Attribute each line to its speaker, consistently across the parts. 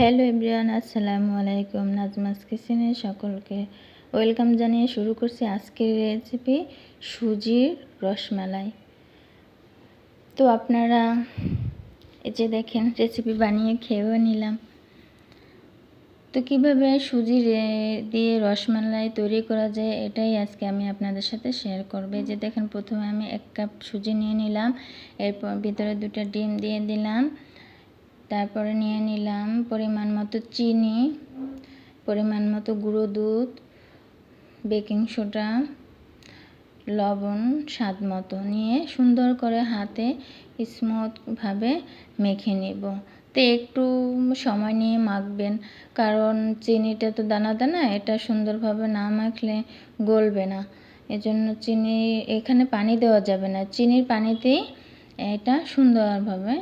Speaker 1: Hello everyone, আসসালামু আলাইকুম। নাজমাস কিচেনে সকলকে ওয়েলকাম জানিয়ে শুরু করছি আজকের রেসিপি সুজির রসমালাই। তো আপনারা এই যে দেখেন, রেসিপি বানিয়ে খেয়েও নিলাম। তো কীভাবে সুজি দিয়ে রসমালাই তৈরি করা যায়, এটাই আজকে আমি আপনাদের সাথে শেয়ার করবে। যে দেখেন, প্রথমে আমি এক কাপ সুজি নিয়ে নিলাম, এরপর ভিতরে দুটো ডিম দিয়ে দিলাম। তারপরে নিয়ে নিলাম পরিমাণ মতো চিনি, পরিমাণ মতো গুঁড়ো দুধ, বেকিং সোডা, লবণ স্বাদ মতো নিয়ে সুন্দর করে হাতে স্মুথভাবে মেখে নেব। তো একটু সময় নিয়ে মাখবেন, কারণ চিনিটা তো দানা দানা, এটা সুন্দরভাবে না মাখলে গলবে না। এজন্য চিনি এখানে পানি দেওয়া যাবে না। চিনির পানিতেই এটা সুন্দরভাবে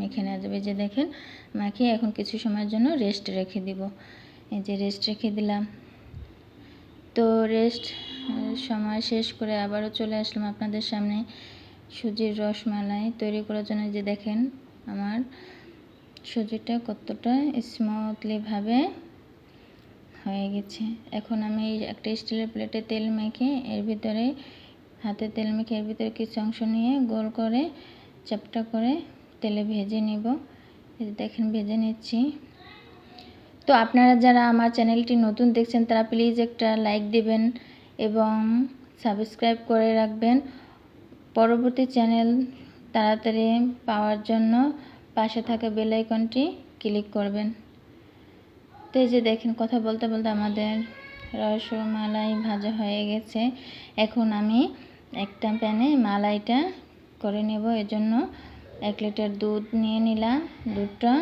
Speaker 1: মেখে নেওয়া যাবে। যে দেখেন মাখিয়ে এখন কিছু সময়ের জন্য রেস্ট রেখে দিব। এই যে রেস্ট রেখে দিলাম। তো রেস্ট সময় শেষ করে আবারও চলে আসলাম আপনাদের সামনে সুজির রসমালাই তৈরি করার জন্য। যে দেখেন, আমার সুজিটা কতটা স্মুথলিভাবে হয়ে গেছে। এখন আমি একটা স্টিলের প্লেটে তেল মেখে এর ভিতরে, হাতে তেল মেখে এর ভিতরে কিছু অংশ নিয়ে গোল করে, চাপটা করে তেলে ভেজে নিব। দেখেন, ভেজে নিচ্ছি। তো আপনারা যারা আমার চ্যানেলটি নতুন দেখছেন, তারা প্লিজ একটা লাইক দিবেন এবং সাবস্ক্রাইব করে রাখবেন। পরবর্তী চ্যানেল তাড়াতাড়ি পাওয়ার জন্য পাশে থাকা বেল আইকনটি ক্লিক করবেন। তো এই যে দেখেন, কথা বলতে বলতে আমাদের রসমালাই ভাজা হয়ে গেছে। এখন আমি একটা প্যানে মালাইটা করে নেব। এজন্য এক লিটার দুধ নিয়ে নিলাম দুধটা।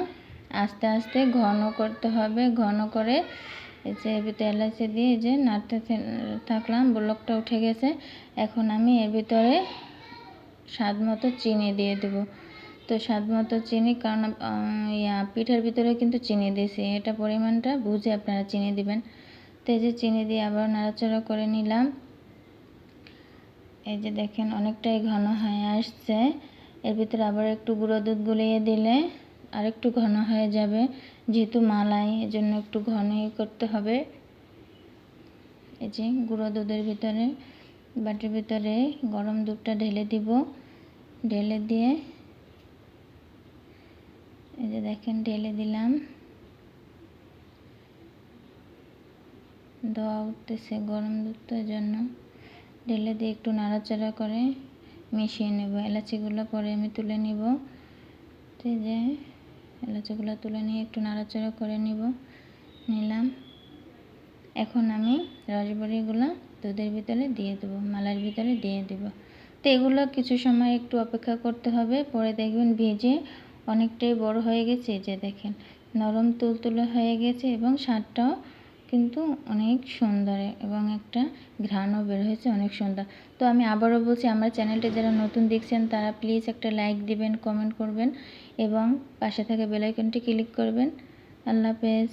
Speaker 1: আস্তে আস্তে ঘন করতে হবে, ঘন করে যে ভিতরে এলাচি দিয়ে যে নাড়তে থাকলাম, ব্লকটা উঠে গেছে। এখন আমি এর ভিতরে স্বাদ মতো চিনি দিয়ে দেবো। তো স্বাদ মতো চিনি, কারণ ইয়া, পিঠার ভিতরে কিন্তু চিনি দিয়েছি, এটা পরিমাণটা বুঝে আপনারা চিনি দিবেন। তো এই যে চিনি দিয়ে আবার নাড়াচাড়া করে নিলাম। এই যে দেখেন অনেকটাই ঘন হয়ে আসছে। এর ভিতরে আবার একটু গুঁড়ো দুধ গুলিয়ে দিলে আর একটু ঘন হয়ে যাবে, যেহেতু মালাই, এজন্য একটু ঘনই করতে হবে। এই যে গুঁড়ো দুধের ভিতরে, বাটির ভিতরে গরম দুধটা ঢেলে দিব। ঢেলে দিয়ে এই যে দেখেন, ঢেলে দিলাম। দোয়া উঠতেছে গরম দুধটার জন্য ঢেলে দিয়ে একটু নাড়াচাড়া করে মিশিয়ে নেব, এলাচিগুলো পরে আমি তুলে নিব। তো যে এলাচিগুলো তুলে নিয়ে একটু নাড়াচাড়া করে নিব, নিলাম। এখন আমি রসবড়িগুলো দুধের ভিতরে দিয়ে দেবো, মালার ভিতরে দিয়ে দেব। তো এগুলো কিছু সময় একটু অপেক্ষা করতে হবে, পরে দেখবেন ভেজে অনেকটাই বড় হয়ে গেছে যে দেখেন। নরম তুলতুলে হয়ে গেছে এবং স্বাদটাও কিন্তু অনেক সুন্দর এবং একটা ঘ্রাণও বের হয়েছে অনেক সুন্দর। তো আমি আবারও বলছি, আমার চ্যানেলটি যারা নতুন দেখছেন, তারা প্লিজ একটা লাইক দিবেন কমেন্ট করবেন এবং পাশে থাকা বেলাইকনটি ক্লিক করবেন। আল্লাহ হাফেজ।